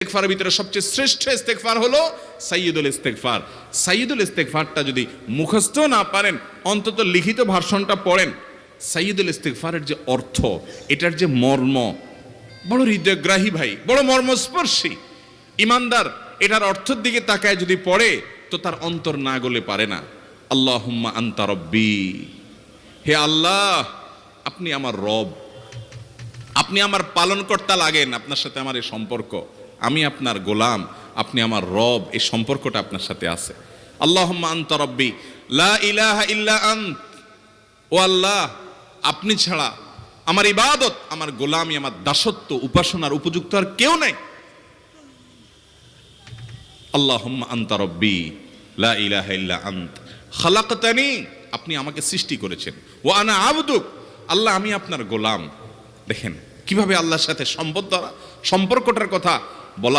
ইস্তেকফারের ভিতরে সবচেয়ে শ্রেষ্ঠ ইস্তেকফার হলো সাইয়দুল ইস্তেকফার সাইয়দুল ইস্তেকফারটা যদি মুখস্থ না পারেন, অন্তত লিখিত ভার্সনটা পড়েন সাইয়দুল ইস্তেকফারের যে অর্থ, এটার যে মর্ম, বড় হৃদয়গ্রাহী ভাই, বড় মর্মস্পর্শী। ইমানদার, এটার অর্থের দিকে তাকায় যদি পড়ে, তো তার অন্তর না গলে পারে না। আল্লাহুম্মা আন্তা রব্বি। হে আল্লাহ, আপনি আমার রব। আপনি আমার পালনকর্তা লাগেন আপনার সাথে আমার এই সম্পর্ক। আমি আপনার গোলাম, আপনি আমার রব, এই সম্পর্কটা আপনার সাথে আছে। আল্লাহ আন্ত ইলাহা আন্ত। ও আল্লাহ, আপনি ছাড়া আমার ইবাদত, আমার গোলামি, আমার দাসত্ব, উপাসনার উপযুক্ত আর কেউ নেই। আল্লাহ ইলাহা ইল্লা আন্ত। খালাকতানি, আপনি আমাকে সৃষ্টি করেছেন। ও আনা আবদুক, আল্লাহ, আমি আপনার গোলাম। দেখেন, কীভাবে আল্লাহর সাথে সম্পদ দ্বারা সম্পর্কটার কথা Bola